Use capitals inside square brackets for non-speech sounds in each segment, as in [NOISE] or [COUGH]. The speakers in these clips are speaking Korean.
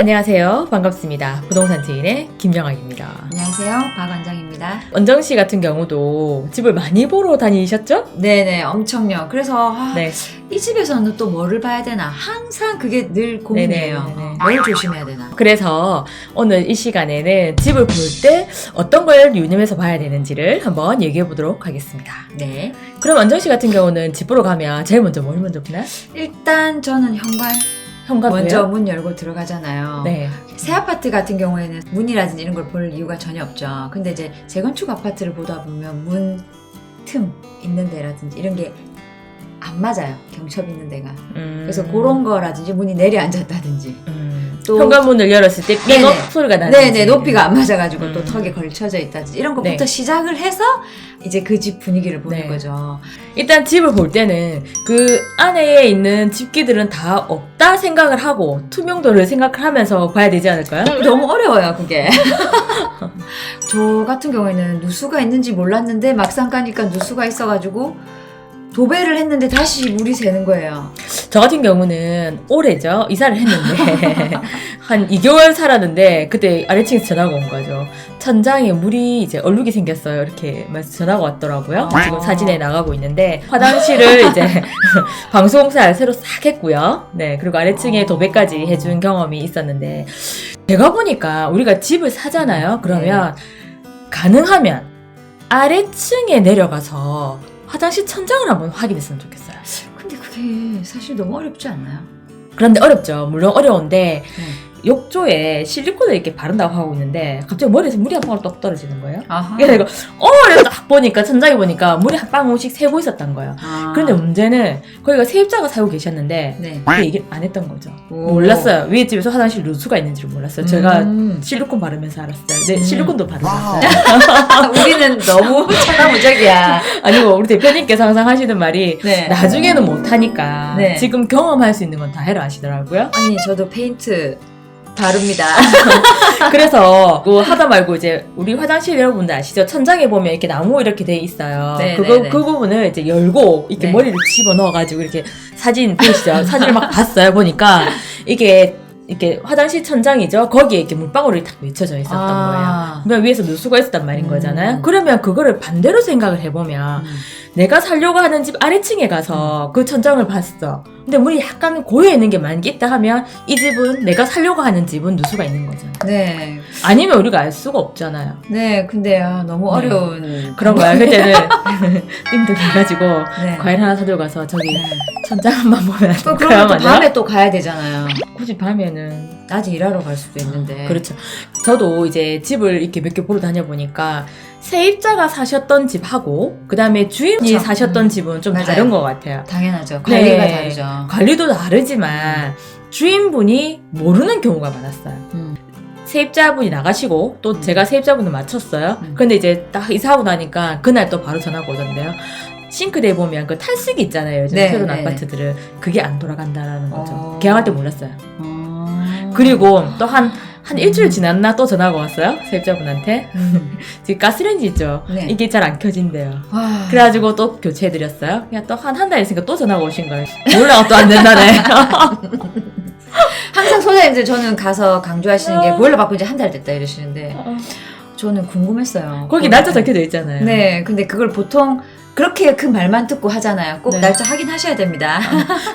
안녕하세요. 반갑습니다. 부동산 지인의 김영학입니다. 안녕하세요. 박 원장입니다. 원정 씨 같은 경우도 집을 많이 보러 다니셨죠? 네네, 엄청요. 그래서 아, 네. 이 집에서는 또 뭐를 봐야 되나 항상 그게 늘 고민이에요. 네네네네. 어, 뭘 조심해야 되나. 그래서 오늘 이 시간에는 집을 볼 때 어떤 걸 유념해서 봐야 되는지를 한번 얘기해 보도록 하겠습니다. 네. 그럼 원정 씨 같은 경우는 집 보러 가면 제일 먼저 뭘 먼저 보나요? 일단 저는 현관 현관이요? 먼저 문 열고 들어가잖아요. 네. 새 아파트 같은 경우에는 문이라든지 이런 걸 볼 이유가 전혀 없죠. 근데 이제 재건축 아파트를 보다 보면 문 틈 있는 데라든지 이런 게 안 맞아요. 경첩 있는 데가. 음. 그래서 그런 거라든지 문이 내려앉았다든지 음. 또 현관문을 열었을 때 삐걱. 소리가 나는 네네 높이가 안 맞아가지고 음. 또 턱에 걸쳐져 있다든지 이런 것부터 네. 시작을 해서 이제 그 집 분위기를 보는 네. 거죠. 일단 집을 볼 때는 그 안에 있는 집기들은 다 없다 생각을 하고 투명도를 생각을 하면서 봐야 되지 않을까요? 너무 어려워요 그게. [LAUGHS] 저 같은 경우에는 누수가 있는지 몰랐는데 막상 가니까 누수가 있어가지고 도배를 했는데 다시 물이 새는 거예요. 저 같은 경우는 올해죠. 이사를 했는데 [LAUGHS] 한 2개월 살았는데 그때 아래층에서 전화가 온 거죠. 천장에 물이 이제 얼룩이 생겼어요. 이렇게 전화가 왔더라고요. 지금 사진에 나가고 있는데 화장실을 [LAUGHS] 이제 [LAUGHS] 방수공사를 새로 싹 했고요. 네 그리고 아래층에 도배까지 해준 경험이 있었는데 제가 보니까 우리가 집을 사잖아요. 그러면 가능하면 아래층에 내려가서 화장실 천장을 한번 확인했으면 좋겠어요 근데 그게 사실 너무 어렵지 않나요? 그런데 어렵죠. 물론 어려운데 네. 욕조에 실리콘을 이렇게 바른다고 하고 있는데 갑자기 머리에서 물이 한 방울 떡 떨어지는 거예요. 아하. 그래서 이거 어 이래서 딱 보니까 천장에 보니까 물이 한 방울씩 새고 있었던 거예요. 아. 그런데 문제는 거기가 세입자가 살고 계셨는데 네. 그 얘기를 안 했던 거죠. 오. 몰랐어요. 위에 집에서 화장실 누수가 있는지 를 몰랐어요. 제가 음. 실리콘 바르면서 알았어요. 네, 음. 실리콘도 바르셨어요. [LAUGHS] 우리는 너무 천하무적이야. 아니고 우리 대표님께서 항상 하시는 말이 네. 나중에는 못하니까 네. 지금 경험할 수 있는 건 다 해라 하시더라고요. 아니 저도 페인트 바릅니다. [LAUGHS] 그래서 그 하다 말고 이제 우리 화장실 여러분들 아시죠? 천장에 보면 이렇게 나무 이렇게 돼 있어요. 네, 그거 네, 네. 그 부분을 이제 열고 이렇게 네. 머리를 집어 넣어가지고 이렇게 사진 보이시죠? 사진을 막 봤어요. 보니까 이게 이렇게 화장실 천장이죠. 거기에 이렇게 물방울이 딱 맺혀져 있었던 거예요. 아. 그러면 위에서 누수가 있었단 말인 음. 거잖아요. 그러면 그거를 반대로 생각을 해보면 음. 내가 살려고 하는 집 아래층에 가서 그 천장을 봤어. 근데 물이 약간 고여 있는 게 많이 있다 하면 이 집은 내가 살려고 하는 집은 누수가 있는 거잖아. 네. 아니면 우리가 알 수가 없잖아요. 네, 근데 아, 너무 네. 어려운 그런 거야. 그때는 [LAUGHS] 띵득해가지고 네. 과일 하나 사들고 가서 저기 네. 천장 한번 보면 또 그러면 또 밤에 또 가야 되잖아요. 굳이 밤에는 낮에 일하러 갈 수도 있는데. 그렇죠. 저도 이제 집을 이렇게 몇 개 보러 다녀보니까 세입자가 사셨던 집하고 그 다음에 주인이 그쵸. 사셨던 음. 집은 좀 맞아요. 다른 것 같아요. 당연하죠. 관리가 네. 다르죠. 관리도 다르지만 주인분이 모르는 경우가 많았어요. 음. 세입자분이 나가시고 또 음. 제가 세입자분을 맞췄어요. 음. 근데 이제 딱 이사하고 나니까 그날 또 바로 전화가 오던데요. 싱크대에 보면 그 탈색이 있잖아요. 요즘 네, 새로운 네, 아파트들은 그게 안 돌아간다라는 거죠. 어. 계약할 때 몰랐어요. 어. 그리고 또한한 음. 일주일 지났나 또 전화가 왔어요. 세입자분한테. 음. [LAUGHS] 지금 가스레인지 있죠. 네. 이게 잘 안 켜진대요. 와. 그래가지고 또 교체해드렸어요. 그냥 또 한 한 달 있으니까 또 전화가 오신 거예요. 몰라 또 안 된다네. [LAUGHS] 항상 소장님들 저는 가서 강조하시는 게 어. 보일러 바꾼 지 한 달 됐다 이러시는데 저는 궁금했어요. 거기 날짜 적혀져 있잖아요. 네, 근데 그걸 보통 그렇게 그 말만 듣고 하잖아요. 꼭 네. 날짜 확인하셔야 됩니다.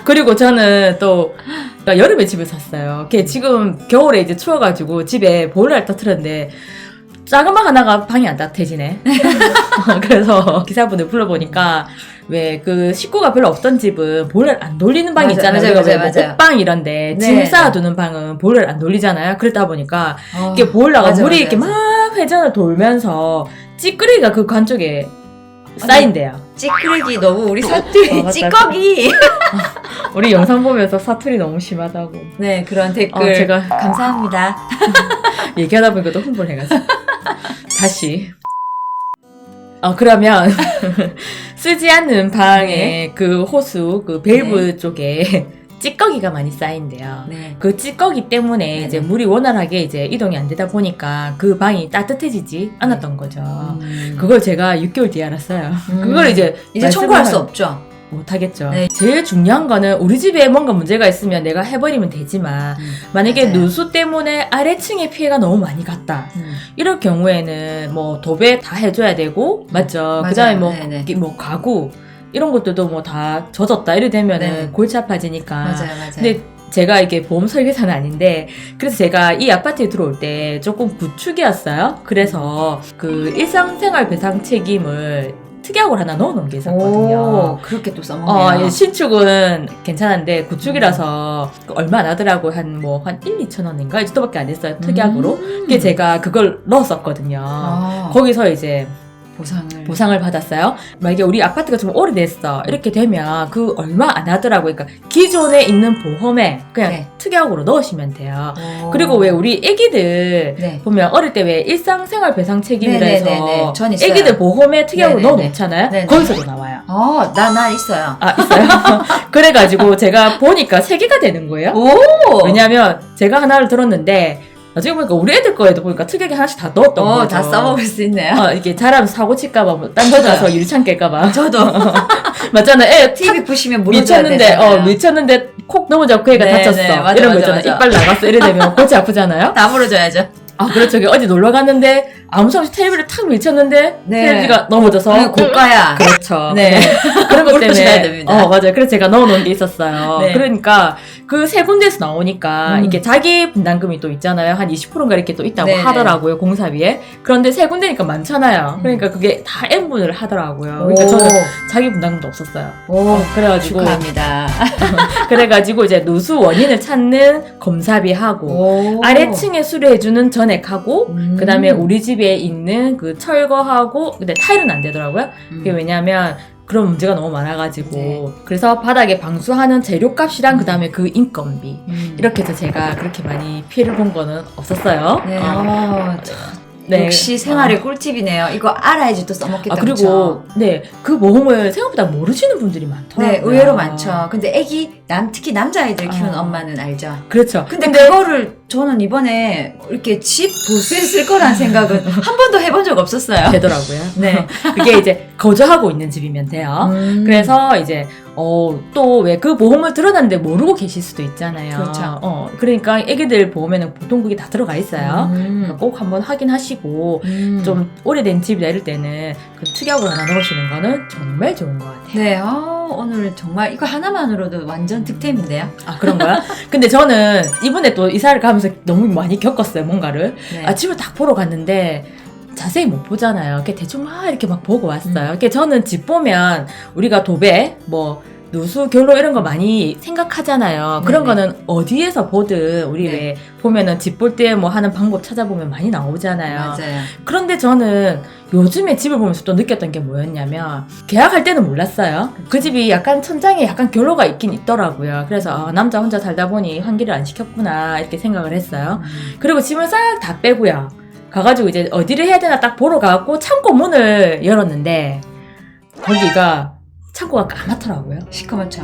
그리고 저는 또 그러니까 여름에 집을 샀어요. 걔 지금 겨울에 이제 추워가지고 집에 보일러를 터트렸는데 작은 방 하나가 방이 안 따뜻해지네. [LAUGHS] 그래서 기사분을 불러보니까 왜 그 식구가 별로 없던 집은 보일러를 안 돌리는 방이 맞아, 있잖아요. 맞아요, 왜 맞아요, 뭐 맞아요. 옷방 이런데 네, 짐 네. 쌓아두는 방은 보일러를 안 돌리잖아요. 그러다 보니까 어, 이게 보일러가 맞아, 물이 맞아, 이렇게 맞아. 막 회전을 돌면서 찌끄레기가 그 관 쪽에 쌓인대요. 찌끄레기 너무 우리 사투리 어, 맞다. 찌꺼기. [LAUGHS] 우리 영상 보면서 사투리 너무 심하다고. 네, 그런 댓글 어, 제가 감사합니다. [LAUGHS] 얘기하다 보니까 또 흥분을 해가지고. 다시. 어, 그러면, [LAUGHS] 쓰지 않는 방에 네. 그 호수, 그 밸브 쪽에 찌꺼기가 많이 쌓인대요. 네. 그 찌꺼기 때문에 네네. 이제 물이 원활하게 이제 이동이 안 되다 보니까 그 방이 따뜻해지지 않았던 거죠. 음. 그걸 제가 6개월 뒤에 알았어요. 음. 그걸 이제 이제 청구할 수 하- 없죠. 못하겠죠. 네. 제일 중요한 거는 우리 집에 뭔가 문제가 있으면 내가 해버리면 되지만 만약에 맞아요. 누수 때문에 아래층에 피해가 너무 많이 갔다. 음. 이럴 경우에는 뭐 도배 다 해줘야 되고 맞죠. 맞아요. 그다음에 뭐. 이게 뭐 가구 이런 것들도 뭐 다 젖었다 이래 되면은 네. 골치 아파지니까. 맞아요, 맞아요. 근데 제가 이게 보험 설계사는 아닌데 그래서 제가 이 아파트에 들어올 때 조금 구축이었어요. 그래서 그 일상생활 배상 책임을 특약으로 하나 넣어놓은 게 있었거든요. 오, 그렇게 또 써먹네요. 어, 예, 신축은 괜찮은데 구축이라서 그 얼마 안 하더라고 한 뭐한 1, 2천 원인가 이 정도밖에 안 했어요 특약으로. 음. 그게 제가 그걸 넣었었거든요. 아, 거기서 이제 보상을. 보상을 받았어요. 만약에 우리 아파트가 좀 오래됐어. 이렇게 되면 그 얼마 안 하더라고요. 그러니까 기존에 있는 보험에 그냥 네. 특약으로 넣으시면 돼요. 오. 그리고 왜 우리 애기들 네. 보면 어릴 때 왜 일상생활 배상 책임이라 해서 네네네네. 전 있어요. 애기들 보험에 특약으로 네네네. 넣어놓잖아요. 네네. 거기서도 나와요. 어, 나, 나 있어요. 아 있어요? [LAUGHS] [LAUGHS] 그래가지고 제가 보니까 세 개가 되는 거예요. 오! 왜냐하면 제가 하나를 들었는데 나중에 보니까 우리 애들 거에도 보니까 특약이 하나씩 다 넣었던 어, 거죠. 다 써먹을 수 있네요. 어, 이게 잘하면 사고 칠까봐, 뭐, 딴데 가서 유리창 깰까봐. 저도 [LAUGHS] 맞잖아. 애 TV 부시면 물어줘야 미쳤는데, 되잖아요. 어, 미쳤는데 콕 넘어졌고 애가 네, 다쳤어. 네, 맞아, 이런 거 맞아, 있잖아. 맞아. 이빨 나갔어. 이래 되면 골치 아프잖아요. 다 물어줘야죠. 아, 그렇죠. 어디 놀러 갔는데 아무 상 없이 테레비를 탁 밀쳤는데 네. 테레비가 넘어져서. 네, 고가야. 그렇죠. 네. 그런 것 때문에. 됩니다. 어, 맞아요. 그래서 제가 넣어놓은 게 있었어요. 네. 그러니까 그 세 군데에서 나오니까 음. 이게 자기 분담금이 또 있잖아요. 한 20%인가 이렇게 또 있다고 네네. 하더라고요. 공사비에. 그런데 세 군데니까 많잖아요. 음. 그러니까 그게 다 N분을 하더라고요. 그러니까 저는 자기 분담금도 없었어요. 오, 어, 그래가지고 축하합니다. [LAUGHS] 그래가지고 이제 누수 원인을 찾는 검사비 하고 오. 아래층에 수리해주는 전액하고 음. 그 다음에 우리 집에 있는 그 철거하고 근데 타일은 안 되더라고요. 음. 그게 왜냐하면 그런 문제가 너무 많아가지고 네. 그래서 바닥에 방수하는 재료값이랑 그 다음에 그 인건비 음. 이렇게 해서 제가 그렇게 많이 피해를 본 거는 없었어요. 네. 어, 어, 참, 네. 역시 생활의 꿀팁이네요. 이거 알아야지 또 써먹겠다. 아 그리고 그쵸? 네그 보험을 생각보다 모르시는 분들이 많더라고요. 네, 의외로 많죠. 근데 애기, 남, 특히 남자아이들 키우는 어. 엄마는 알죠. 그렇죠. 근데, 그거를 저는 이번에 이렇게 집 보수에 쓸 거란 생각은 [LAUGHS] 한 번도 해본 적 없었어요. 되더라고요. 네. [LAUGHS] 그게 이제 거주하고 있는 집이면 돼요. 음. 그래서 이제 어, 또 왜 그 보험을 들어놨는데 모르고 계실 수도 있잖아요. 그렇죠. 어, 그러니까 애기들 보험에는 보통 그게 다 들어가 있어요. 그러니까 음. 꼭 한번 확인하시고 음. 좀 오래된 집이나 이럴 때는 그 특약으로 하나 넣으시는 거는 정말 좋은 것 같아요. 네, 어, 오늘 정말 이거 하나만으로도 완전 득템인데요. 아 그런 거야? [LAUGHS] 근데 저는 이번에 또 이사를 가면서 너무 많이 겪었어요 뭔가를. 네. 아침을 딱 보러 갔는데 자세히 못 보잖아요. 이렇게 대충 막 이렇게 막 보고 왔어요. 음. 이렇게 저는 집 보면 우리가 도배, 뭐 누수, 결로 이런 거 많이 생각하잖아요. 그런 네네. 거는 어디에서 보든 우리 네. 왜 보면은 집 볼 때 뭐 하는 방법 찾아보면 많이 나오잖아요. 맞아요. 그런데 저는 요즘에 집을 보면서 또 느꼈던 게 뭐였냐면 계약할 때는 몰랐어요. 그 집이 약간 천장에 약간 결로가 있긴 있더라고요. 그래서 아, 남자 혼자 살다 보니 환기를 안 시켰구나 이렇게 생각을 했어요. 음. 그리고 짐을 싹 다 빼고요. 가가지고 이제 어디를 해야 되나 딱 보러 가고 창고 문을 열었는데 거기가 창고가 까맣더라고요. 시커멓죠.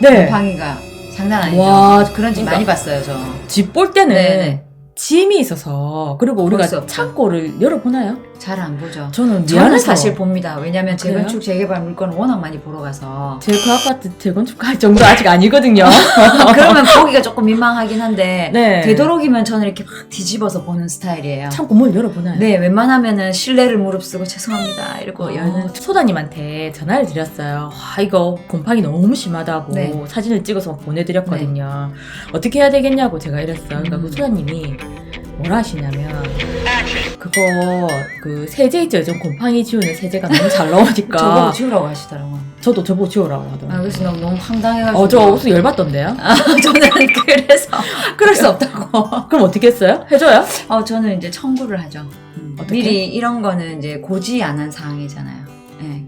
네. 방이가 장난 아니죠. 와, 그런 집 많이 봤어요, 저. 집 볼 때는 네네. 짐이 있어서 그리고 우리가 없죠. 창고를 열어보나요? 잘 안 보죠. 저는 저는 미안해서 사실 봅니다. 왜냐면 그래요? 재건축 재개발 물건을 워낙 많이 보러 가서 제 그 아파트 재건축할 정도 아직 아니거든요. [LAUGHS] 그러면 [LAUGHS] 보기가 조금 민망하긴 한데 네. 되도록이면 저는 이렇게 막 뒤집어서 보는 스타일이에요. 창고 문 열어보나요? 네, 웬만하면은 실내를 무릅쓰고 죄송합니다 이러고 어, 여는 소다님한테 전화를 드렸어요. 와, 이거 곰팡이 너무 심하다고 네. 사진을 찍어서 막 보내드렸거든요. 어떻게 해야 되겠냐고 제가 이랬어요. 그러니까 음. 그 소다님이 뭐라 하시냐면 그거 그 세제 있죠. 요즘 곰팡이 지우는 세제가 너무 잘 나오니까 [LAUGHS] 저보고 지우라고 하시더라고요. 저도 저보고 지우라고 아, 하더라고요. 그래서 너무, 너무 황당해가지고 어, 저 옷을 열받던데요? [LAUGHS] 아, 저는 그래서 [LAUGHS] 그럴 수 없다고. 그럼 어떻게 했어요? 해줘요? 어, 저는 이제 청구를 하죠. 어떻게? 미리 이런 거는 이제 고지 안 한 사항이잖아요.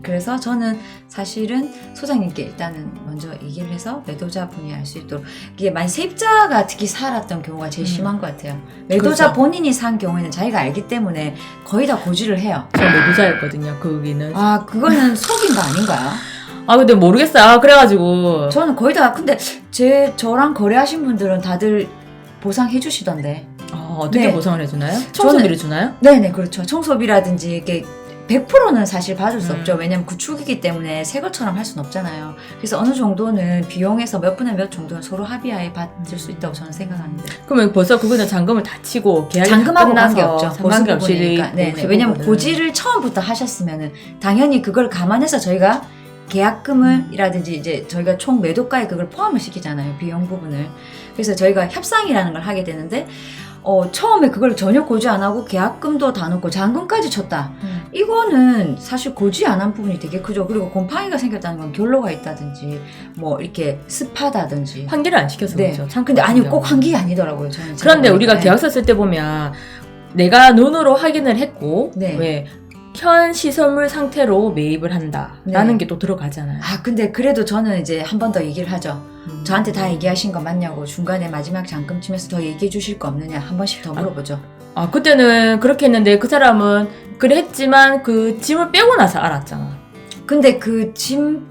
네, 그래서 저는 사실은 소장님께 일단은 먼저 얘기를 해서 매도자 분이 알 수 있도록 이게 만약 세입자가 특히 살았던 경우가 제일 음. 심한 것 같아요. 매도자 그렇죠. 본인이 산 경우에는 자기가 알기 때문에 거의 다 고지를 해요. 저 매도자였거든요. 거기는. 아, 아 그거는 [LAUGHS] 속인 거 아닌가요? 근데 모르겠어요. 아, 그래가지고 저는 거의 다 근데 제 저랑 거래하신 분들은 다들 보상해 주시던데. 어, 어떻게 네. 보상을 해주나요? 청소비를 주나요? 네네 그렇죠. 청소비라든지 이렇게 100%는 사실 받을 수 음. 없죠. 왜냐면 구축이기 때문에 새 것처럼 할 수는 없잖아요. 그래서 어느 정도는 비용에서 몇 분의 몇 정도는 서로 합의하에 받을 수 있다고 저는 생각하는데. 그러면 벌써 그거는 잔금을 다 치고 계약이 잔금하고 끝나서 관계 없죠. 상관없이 보수 부분이니까. 네, 네. 왜냐면 고지를 처음부터 하셨으면은 당연히 그걸 감안해서 저희가 계약금을이라든지 이제 저희가 총 매도가에 그걸 포함을 시키잖아요. 비용 부분을. 그래서 저희가 협상이라는 걸 하게 되는데 어, 처음에 그걸 전혀 고지 안 하고 계약금도 다 넣고 잔금까지 쳤다. 음. 이거는 사실 고지 안 한 부분이 되게 크죠. 그리고 곰팡이가 생겼다는 건 결로가 있다든지 뭐 이렇게 습하다든지. 환기를 안 시켜서 네. 그렇죠. 창고 근데 아니 같은 꼭. 환기 아니더라고요. 저는 그런데 우리가. 계약서 쓸때 보면 내가 눈으로 확인을 했고 네. 왜현 시설물 상태로 매입을 한다라는 네. 게 또 들어가잖아요. 아 근데 그래도 저는 이제 한 번 더 얘기를 하죠. 음. 저한테 다 얘기하신 거 맞냐고 중간에 마지막 잠금 치면서 더 얘기해 주실 거 없느냐 한 번씩 더 물어보죠. 아 그때는 그렇게 했는데 그 사람은 그래 했지만 그 짐을 빼고 나서 알았잖아. 근데 그 짐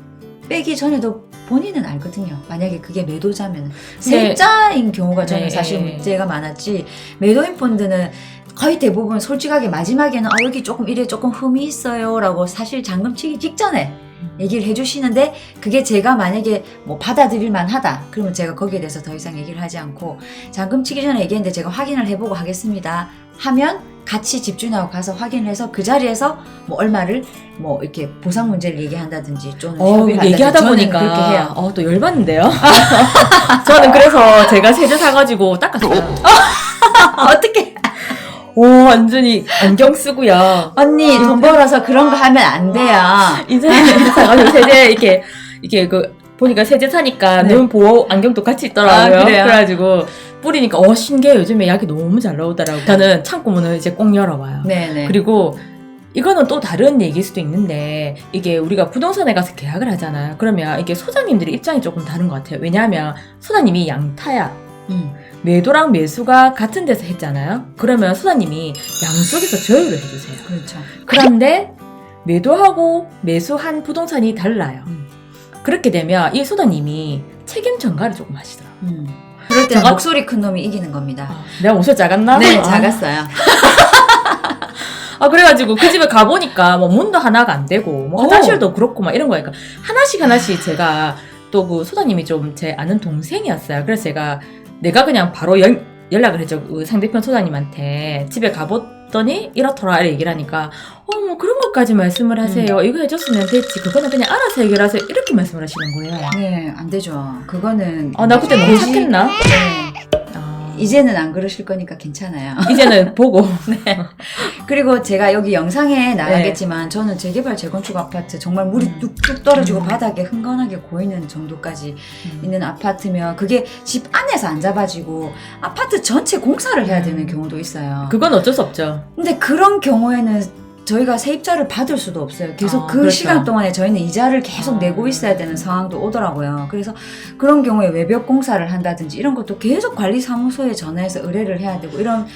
빼기 전에도 본인은 알거든요. 만약에 그게 매도자면 세입자인 경우가 저는 네. 사실 문제가 많았지 매도인 펀드는 거의 대부분 솔직하게 마지막에는 아 여기 조금 이래 조금 흠이 있어요라고 사실 잔금 치기 직전에 얘기를 해주시는데 그게 제가 만약에 뭐 받아들일 만하다 그러면 제가 거기에 대해서 더 이상 얘기를 하지 않고 잔금 치기 전에 얘기했는데 제가 확인을 해보고 하겠습니다 하면 같이 집주인하고 가서 확인을 해서 그 자리에서 뭐 얼마를 뭐 이렇게 보상 문제를 얘기한다든지 또는 어, 얘기하다 보니까 그렇게 해요. 어, 또 열받는데요. [LAUGHS] 저는 그래서 제가 세제 사가지고 닦았어요. [LAUGHS] 어떻게 오 완전히 안경 쓰고요. 언니 돈 벌어서 그런 거 하면 안 돼요. 이제 사가지고 세제 이렇게 이렇게 그 보니까 세제 사니까 네. 눈 보호 안경도 같이 있더라고요. 아, 그래요? 그래가지고 뿌리니까 어 신기해 요즘에 약이 너무 잘 나오더라고요. 저는 창고 문을 이제 꼭 열어봐요. 네네. 그리고 이거는 또 다른 얘기일 수도 있는데 이게 우리가 부동산에 가서 계약을 하잖아요. 그러면 이게 소장님들의 입장이 조금 다른 것 같아요. 왜냐하면 소장님이 양타야. 음. 매도랑 매수가 같은 데서 했잖아요. 그러면 소장님이 양쪽에서 조율을 해주세요. 그렇죠. 그런데 매도하고 매수한 부동산이 달라요. 음. 그렇게 되면 이 소장님이 책임 전가를 조금 하시더라고요. 음. 그럴 때는 작아- 목소리 큰 놈이 이기는 겁니다. 아, 내가 목소리 작았나? 네, 아. 작았어요. [LAUGHS] 아 그래가지고 그 집에 가 보니까 뭐 문도 하나가 안 되고 뭐 오. 화장실도 그렇고 막 이런 거니까 하나씩 하나씩 제가 또 그 소장님이 좀 제 아는 동생이었어요. 그래서 제가 내가 그냥 바로 연, 연락을 했죠. 그 상대편 소장님한테 집에 가봤더니 이렇더라 이렇게 얘기를 하니까 어 뭐 그런 것까지 말씀을 하세요. 이거 해줬으면 됐지. 그거는 그냥 알아서 해결하세요. 이렇게 말씀을 하시는 거예요. 네, 안 되죠. 그거는. 아 나 그때 너무 착했나? 네. 아, 이제는 안 그러실 거니까 괜찮아요. [LAUGHS] 이제는 보고 [LAUGHS] 그리고 제가 여기 영상에 나가겠지만 저는 재개발 재건축 아파트 정말 물이 음. 뚝뚝 떨어지고 음. 바닥에 흥건하게 고이는 정도까지 있는 아파트면 그게 집 안에서 안 잡아지고 아파트 전체 공사를 해야 되는 음. 경우도 있어요. 그건 어쩔 수 없죠. 근데 그런 경우에는 저희가 세입자를 받을 수도 없어요. 계속 아, 그 그렇죠. 시간 동안에 저희는 이자를 계속 아. 내고 있어야 되는 상황도 오더라고요. 그래서 그런 경우에 외벽 공사를 한다든지 이런 것도 계속 관리사무소에 전화해서 의뢰를 해야 되고 이런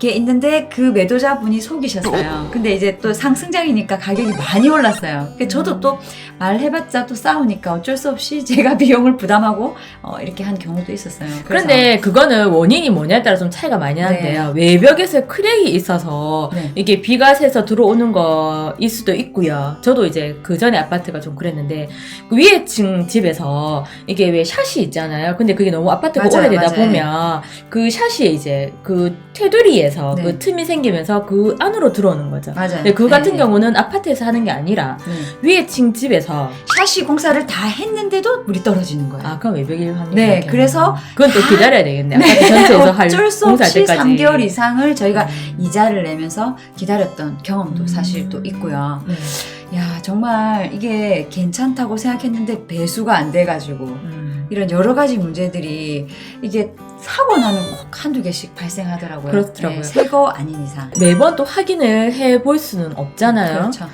게 있는데 그 매도자분이 속이셨어요. 근데 이제 또 상승장이니까 가격이 많이 올랐어요. 저도 음. 또 말해봤자 또 싸우니까 어쩔 수 없이 [LAUGHS] 제가 비용을 부담하고 어, 이렇게 한 경우도 있었어요. 그런데 그거는 원인이 뭐냐에 따라 좀 차이가 많이 나는데요. 외벽에서 크랙이 있어서 네. 이게 비가 새서 들어오는 거일 수도 있고요. 저도 이제 그 전에 아파트가 좀 그랬는데 그 위에 층 집에서 이게 왜 샷이 있잖아요. 근데 그게 너무 아파트가 맞아요, 오래되다 맞아요. 보면 그 샷이 이제 그 테두리에 서 네. 그 틈이 생기면서 그 안으로 들어오는 거죠. 맞아요. 근데 그 같은 네, 경우는 아파트에서 하는 게 아니라 네. 위에 층 집에서 샤시 공사를 다 했는데도 물이 떨어지는 거예요. 아 그럼 외벽일 확률이 네, 높겠네요. 그래서 그건 또 기다려야 되겠네 요. 아파트 전체에서 할 어쩔 수 공사할 없이 때까지 3개월 이상을 저희가 음. 이자를 내면서 기다렸던 경험도 음. 사실 또 있고요. 네. 야, 정말 이게 괜찮다고 생각했는데 배수가 안 돼가지고 음. 이런 여러 가지 문제들이 이게 사고 나면 꼭 한두 개씩 발생하더라고요. 그렇더라고요. 네, 새거 아닌 이상. 매번 또 확인을 해 볼 수는 없잖아요. 그렇죠.